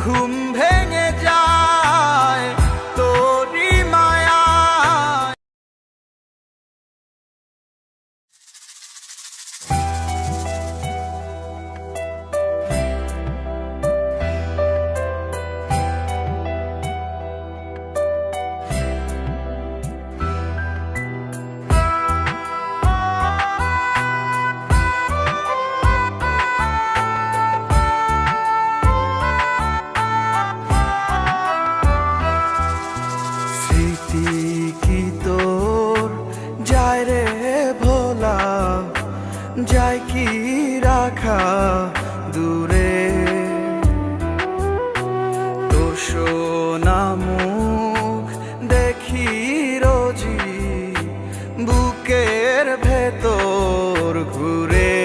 Who? যায় কি রাখা দূরে? তোষো সোনা মুখ দেখি রোজি বুকের ভেতর ঘুরে।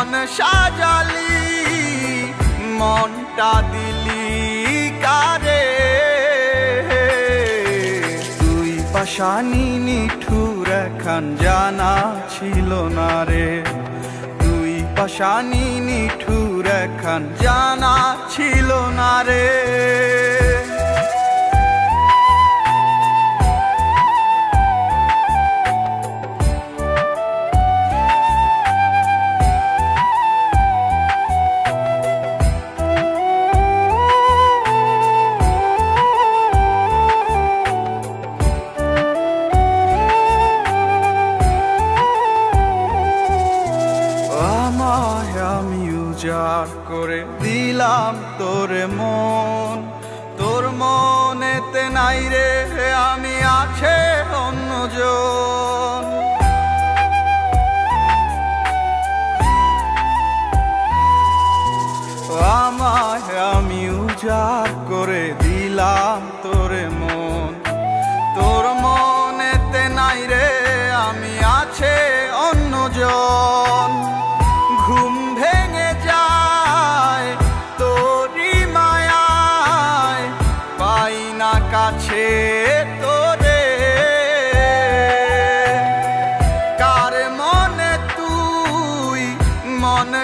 মন সাজালি, মনটা দিলি কারে? তুই পাশানি নিঠুর খান জানা ছিল না রে। তুই পাশানি নিঠুর খান জানা ছিল না রে। উজাড় করে দিলাম তোর মন। তোর মনেতে নাই রে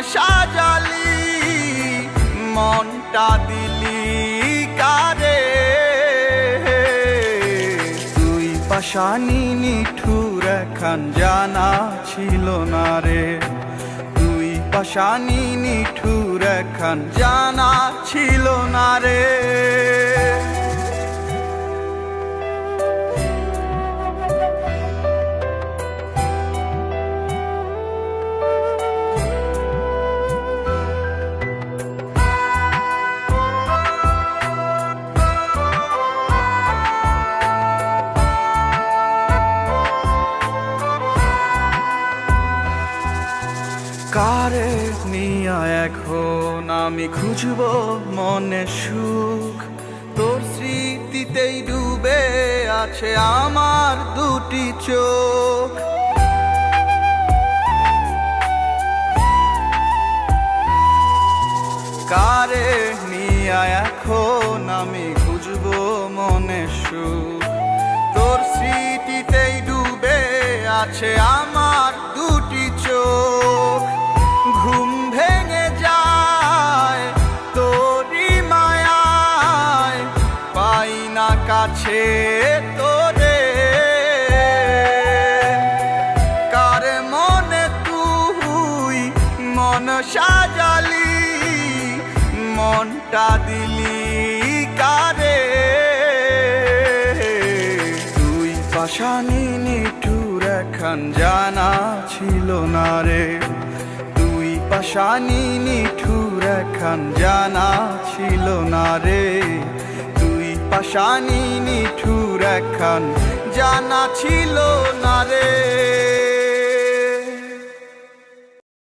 সাজালি, মনটা দিলি কারে? তুই পাশানি নিঠুর খান জানা ছিল না রে। তুই পাশানি নিঠুর খান জানা ছিল না রে। কারে নিয়া এখন আমি খুঁজব মনে সুখ। তোর স্মৃতিতেই ডুবে আছে আমার দুটি চোখ। কারে নিয়া এখন আমি খুঁজব মনে সুখ। তোর স্মৃতিতেই ডুবে আছে আমার কাছে তোরে কার মনে তুই মন সাজালি, মনটা দিলি কারে? তুই পাশানি নিঠুর খান জানা ছিল না রে। তুই পাশানি নিঠুর খান জানা ছিল না রে। তুই ঠুর নিঠুর খান জানা ছিল না রে।